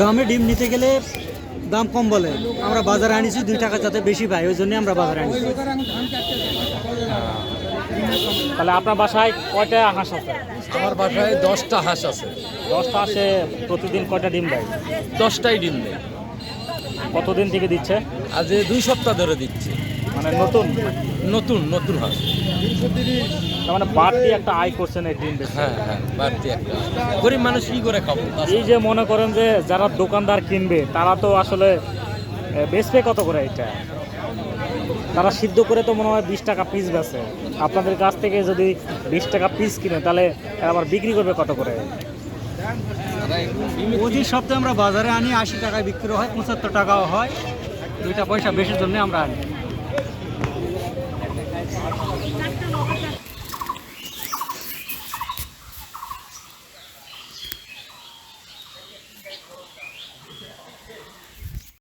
গ্রামে ডিম নিতে গেলে দাম কম বলে। আমরা বাজারে আনিছি দুই টাকা যাতে বেশি পাই ওই জন্য আমরা বাজারে আনিছি। তাহলে আপনার বাসায় কয়টা হাঁস আছে? আমার বাসায় দশটা হাঁস আছে। দশটা হাঁসে প্রতিদিন কয়টা ডিম দেয়? দশটাই ডিম দেয়। কতদিন থেকে দিচ্ছে? আজ দুই সপ্তাহ ধরে দিচ্ছে। মানে নতুন? নতুন নতুন হাঁস। তার মানে বাড়তি একটা আয় করছেন এই ডিম বেচে। হ্যাঁ হ্যাঁ বাড়তি একটা গরিব মানুষ কি করে খাব? এই যে মনে করেন যে যারা দোকানদার কিনবে তারা তো আসলে বেচবে কত করে এটা? তারা সিদ্ধ করে তো মনে হয় বিশ টাকা পিস বেচে। আপনাদের কাছ থেকে যদি বিশ টাকা পিস কিনে তাহলে আবার বিক্রি করবে কত করে? প্রতি সপ্তাহে আমরা বাজারে আনি আশি টাকায় বিক্রি হয় পঁচাত্তর টাকাও হয়। দুইটা পয়সা বেশির জন্য আমরা আনি।